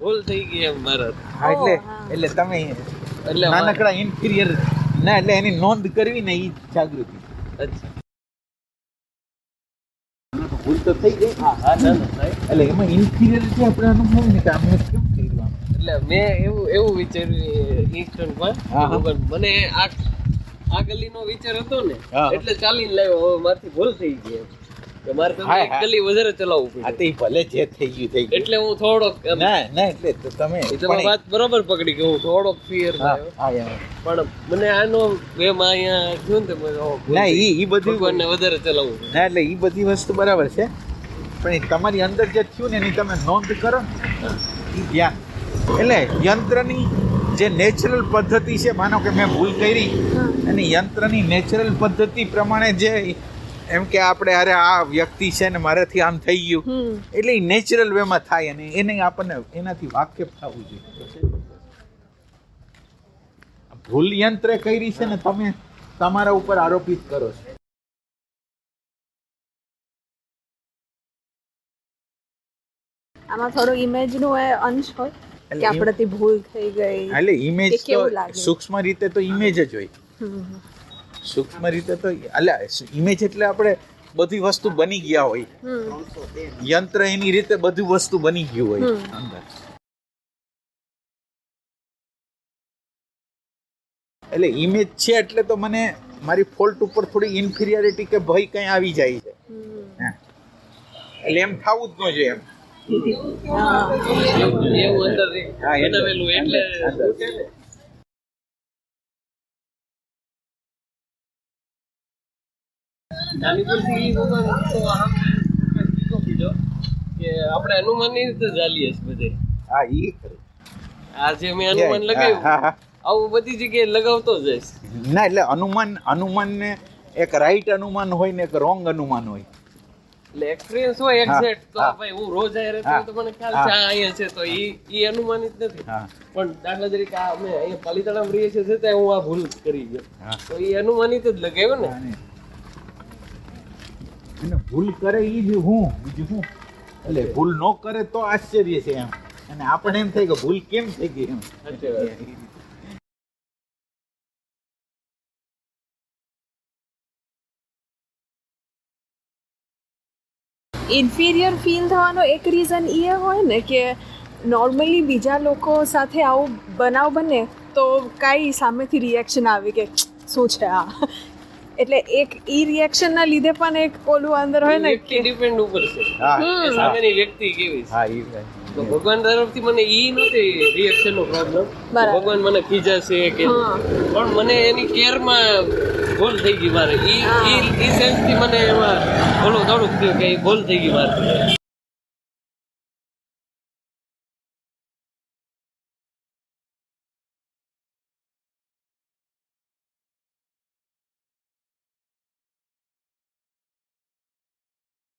ભૂલ થઈ ગઈ એમ મારા હા એટલે એટલે તમે એટલે નાનકડા ઇન્ફિરિયર ના એટલે એની નોંધ કરવી ને ઈ જાગૃતિ. અચ્છા. ભૂલ તો થઈ ગઈ. હા હા ના ના એટલે એમાં ઇન્ફિરિયરિટી આપણે અનુભવ ને કે કેમ કર્યું એટલે મેં એવું એવું વિચાર્યું ઇન્સ્ટન્ટમાં. મને આ આ ગલીનો વિચાર હતો ને. એટલે ચાલીને લાવ્યો. હવે મારથી ભૂલ થઈ ગઈ એમ. કે મારે તમે હા, એક હા. ગલી વધારે ચલાવવું આ ભલે જે થઈ ગયું થઈ ગયું. એટલે હું થોડોક ના ના એટલે તમે તમે પણ- વાત બરોબર પકડી કે હું થોડોક ફિયર. પણ મને આનો અહીંયા થયું ને તો મને, ઓહ, ભૂલ ના ઈ ઈ બધું ભગવાનને વધારે ચલાવવું ના એટલે ઈ બધી વસ્તુ બરાબર છે. પણ તમારી અંદર જે થયું ને એની તમે નોંધ કરો ઈ ધ્યાન. એટલે યંત્રની જે નેચરલ પદ્ધતિ છે માનો કે મેં ભૂલ કરી અને યંત્રની નેચરલ પદ્ધતિ પ્રમાણે જે એમ કે આપણે અરે આ વ્યક્તિ છે ને મારાથી આમ થઈ ગયું. એટલે એ નેચરલ વેમાં થાય અને એને આપણને એનાથી વાકેફ થવું જોઈએ. ભૂલ યંત્રે કરી છે ને તમે તમારા ઉપર આરોપિત કરો છો. આમાં થોડો ઇમેજનું એ અંશ હોય એટલે કે આપણાથી ભૂલ થઈ ગઈ એટલે ઇમેજ તો? સૂક્ષ્મ રીતે તો ઇમેજ જ હોય. સૂક્ષ્મ રીતે તો એટલે ઇમેજ એટલે આપણે બધી વસ્તુ બની ગયા હોય. યંત્ર એની રીતે બધી વસ્તુ બની ગયું હોય. અંદર. એટલે ઇમેજ છે એટલે તો મને મારી ફોલ્ટ ઉપર થોડી ઇન્ફિરિયરિટી કે ભય કઈ આવી જાય છે. એટલે એમ થવું જ ન જોઈએ એમ. એવું એવું અંદર હા, એટલે- બનાવેલું એટલે અંદર- તૂટે ને. આની પરથી ઈ ભગવાન તો આમ કીધો કીધો કે આપણે અનુમાનની રીતે ચાલીએ છીએ બધે. હા ઈ ખરું. આ મેં અનુમાન લગાવ્યું. આવું બધી જગ્યાએ લગાવતો જઈશ ના એટલે અનુમાન અનુમાનને એક રાઈટ અનુમાન હોય ને એક રોંગ અનુમાન હોય. એટલે એક્સપિરિયન્સ હોય એક્ઝેક્ટ તો ભાઈ હું રોજ આય રહેતો તો મને ખ્યાલ છે આ અહીંયા છે તો ઈ ઈ અનુમાનિત નથી. પણ દાખલા તરીકે આ અમે અહીંયા પાલીતાણામાં રહીએ છીએ છતાંય હું આ ભૂલ કરી ગયો. તો ઈ અનુમાનિત જ લગાવ્યો ને. અને ભૂલ કરે એ જ હું બીજું હું. એટલે ભૂલ ન કરે તો આશ્ચર્ય છે એમ. અને આપણે એમ થાય કે ભૂલ કેમ થઈ ગઈ એમ. ઇન્ફિરિયર ફીલ થવાનો એક રીઝન એ હોય ને કે નોર્મલી બીજા લોકો સાથે આવું બનાવ બને તો કાંઈ સામેથી રિએક્શન આવે કે શું છે આ? એટલે એક ઈ રિએક્શન ના લીધે પણ એક ઓલું અંદર હોય ને કે ડિપેન્ડ ઉપર છે. હા સામેની વ્યક્તિ કેવી છે? હા ઈ તો ભગવાન તરફથી મને ઈ નથી રિએક્શન નો પ્રોબ્લેમ ભગવાન મને ખીજાશે કે પણ મને એની કેરમાં ભૂલ થઈ ગઈ મારે. ઈ ઈ ઈ સેન્સથી મને એમાં ઓલું થોડુંક થયું કે ભૂલ થઈ ગઈ મારે.